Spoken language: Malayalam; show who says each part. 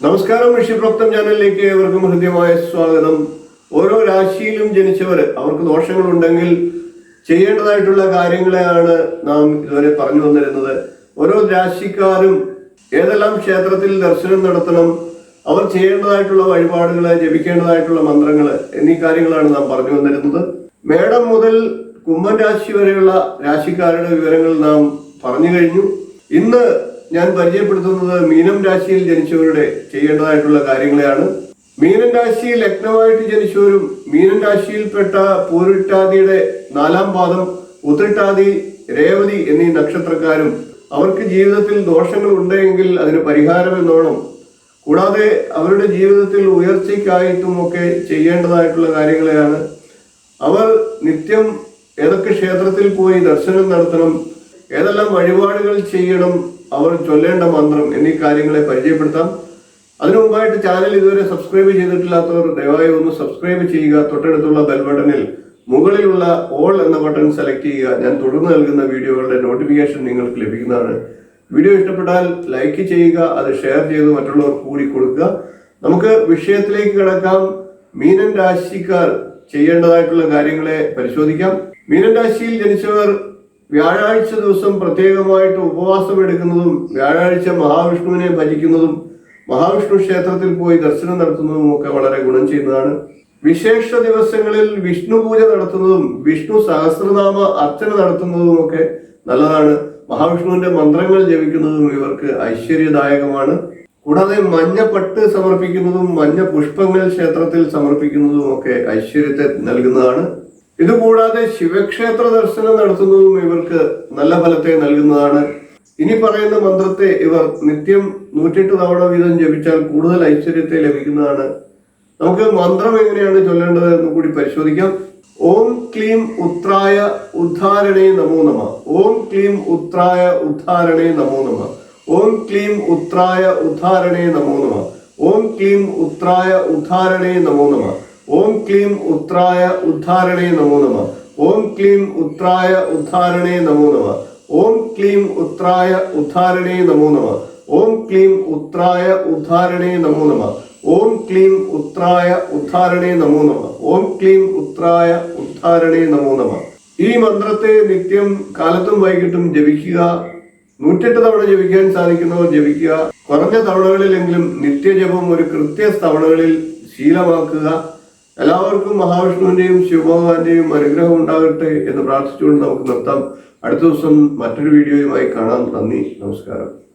Speaker 1: നമസ്കാരം ഋഷിപ്രോക്തം ചാനലിലേക്ക് ഏവർക്കും ഹൃദ്യമായ സ്വാഗതം. ഓരോ രാശിയിലും ജനിച്ചവർ അവർക്ക് ദോഷങ്ങളുണ്ടെങ്കിൽ ചെയ്യേണ്ടതായിട്ടുള്ള കാര്യങ്ങളെയാണ് നാം ഇതുവരെ പറഞ്ഞു വന്നിരുന്നത് ഓരോ രാശിക്കാരും ഏതെല്ലാം ക്ഷേത്രത്തിൽ ദർശനം നടത്തണം അവർ ചെയ്യേണ്ടതായിട്ടുള്ള വഴിപാടുകൾ ജപിക്കേണ്ടതായിട്ടുള്ള മന്ത്രങ്ങൾ എന്നീ കാര്യങ്ങളാണ് നാം പറഞ്ഞു വന്നിരുന്നത് മേടം മുതൽ കുംഭൻ രാശി വരെയുള്ള രാശിക്കാരുടെ വിവരങ്ങൾ നാം പറഞ്ഞു കഴിഞ്ഞു. ഇന്ന് ഞാൻ പരിചയപ്പെടുത്തുന്നത് മീനം രാശിയിൽ ജനിച്ചവരുടെ ചെയ്യേണ്ടതായിട്ടുള്ള കാര്യങ്ങളെയാണ്. മീനം രാശിയിൽ ലഗ്നമായിട്ട് ജനിച്ചവരും മീനം രാശിയിൽപ്പെട്ട പൂരിട്ടാദിയുടെ നാലാം പാദം ഉത്രിട്ടാദി രേവതി എന്നീ നക്ഷത്രക്കാരും അവർക്ക് ജീവിതത്തിൽ ദോഷങ്ങൾ ഉണ്ടെങ്കിൽ അതിന് പരിഹാരം എന്നോണം. കൂടാതെ അവരുടെ ജീവിതത്തിൽ ഉയർച്ചയ്ക്കായിട്ടും ഒക്കെ ചെയ്യേണ്ടതായിട്ടുള്ള കാര്യങ്ങളെയാണ്. അവർ നിത്യം ഏതൊക്കെ ക്ഷേത്രത്തിൽ പോയി ദർശനം നടത്തണം ഏതെല്ലാം വഴിപാടുകൾ ചെയ്യണം അവർ ചൊല്ലേണ്ട മന്ത്രം എന്നീ കാര്യങ്ങളെ പരിചയപ്പെടുത്താം. അതിനു മുമ്പായിട്ട് ചാനൽ ഇതുവരെ സബ്സ്ക്രൈബ് ചെയ്തിട്ടില്ലാത്തവർ ദയവായി ഒന്ന് സബ്സ്ക്രൈബ് ചെയ്യുക. തൊട്ടടുത്തുള്ള ബെൽ ബട്ടണിൽ മുകളിലുള്ള ഓൾ എന്ന ബട്ടൺ സെലക്ട് ചെയ്യുക. ഞാൻ തുടർന്ന് നൽകുന്ന വീഡിയോകളുടെ നോട്ടിഫിക്കേഷൻ നിങ്ങൾക്ക് ലഭിക്കുന്നതാണ്. വീഡിയോ ഇഷ്ടപ്പെട്ടാൽ ലൈക്ക് ചെയ്യുക അത് ഷെയർ ചെയ്ത് മറ്റുള്ളവർക്ക് കൂടി കൊടുക്കുക. നമുക്ക് വിഷയത്തിലേക്ക് കിടക്കാം. മീനൻ രാശിക്കാർ ചെയ്യേണ്ടതായിട്ടുള്ള കാര്യങ്ങളെ പരിശോധിക്കാം. മീനൻ രാശിയിൽ ജനിച്ചവർ വ്യാഴാഴ്ച ദിവസം പ്രത്യേകമായിട്ട് ഉപവാസം എടുക്കുന്നതും വ്യാഴാഴ്ച മഹാവിഷ്ണുവിനെ ഭജിക്കുന്നതും മഹാവിഷ്ണു ക്ഷേത്രത്തിൽ പോയി ദർശനം നടത്തുന്നതും ഒക്കെ വളരെ ഗുണം ചെയ്യുന്നതാണ്. വിശേഷ ദിവസങ്ങളിൽ വിഷ്ണു പൂജ നടത്തുന്നതും വിഷ്ണു സഹസ്രനാമ അർച്ചന നടത്തുന്നതും ഒക്കെ നല്ലതാണ്. മഹാവിഷ്ണുവിന്റെ മന്ത്രങ്ങൾ ജപിക്കുന്നതും ഇവർക്ക് ഐശ്വര്യദായകമാണ്. കൂടാതെ മഞ്ഞ പട്ട് സമർപ്പിക്കുന്നതും മഞ്ഞ പുഷ്പങ്ങൾ ക്ഷേത്രത്തിൽ സമർപ്പിക്കുന്നതും ഒക്കെ ഐശ്വര്യത്തെ നൽകുന്നതാണ്. ഇതുകൂടാതെ ശിവക്ഷേത്ര ദർശനം നടത്തുന്നതും ഇവർക്ക് നല്ല ഫലത്തെ നൽകുന്നതാണ്. ഇനി പറയുന്ന മന്ത്രത്തെ ഇവർ നിത്യം നൂറ്റെട്ട് തവണ വീതം ജപിച്ചാൽ കൂടുതൽ ഐശ്വര്യത്തെ ലഭിക്കുന്നതാണ്. നമുക്ക് മന്ത്രം എങ്ങനെയാണ് ചൊല്ലേണ്ടത് എന്ന് കൂടി പരിശോധിക്കാം. ഓം ക്ലീം ഉത്രായ ഉദ്ധാരണേ നമോ നമ. ഓം ക്ലീം ഉത്രായ ഉദ്ധാരണേ നമോ നമ. ഓം ക്ലീം ഉത്രായ ഉദ്ധാരണേ നമോ നമ. ഓം ക്ലീം ഉത്രായ ഉദ്ധാരണേ നമോ നമ. ഓം ക്ലീം ഉത്രായ ഉദ്ധാരണേ നമോ നമ. ഓം ക്ലീം ഉത്രായ ഉദ്ധാരണേ നമോ നമ. ഓം ക്ലീം ഉത്രായ ഉദ്ധാരണേ നമോ നമ. ഓം ക്ലീം ഉത്രായ ഉദ്ധാരണേ നമോ നമ. ഓം ക്ലീം ഉത്രായ ഉദ്ധാരണേ നമോ നമ. ഓം ക്ലീം ഉത്രായ ഉദ്ധാരണേ നമോ നമ. ഈ മന്ത്രത്തെ നിത്യം കാലത്തും വൈകിട്ടും ജപിക്കുക. നൂറ്റെട്ട് തവണ ജപിക്കാൻ സാധിക്കുന്നവർ ജപിക്കുക. കുറഞ്ഞ തവണകളിലെങ്കിലും നിത്യജപം ഒരു കൃത്യ തവണകളിൽ ശീലമാക്കുക. എല്ലാവർക്കും മഹാവിഷ്ണുവിന്റെയും ശിവഭഗവാന്റെയും അനുഗ്രഹം ഉണ്ടാകട്ടെ എന്ന് പ്രാർത്ഥിച്ചുകൊണ്ട് നമുക്ക് നിർത്താം. അടുത്ത ദിവസം മറ്റൊരു വീഡിയോയുമായി കാണാം. നന്ദി. നമസ്കാരം.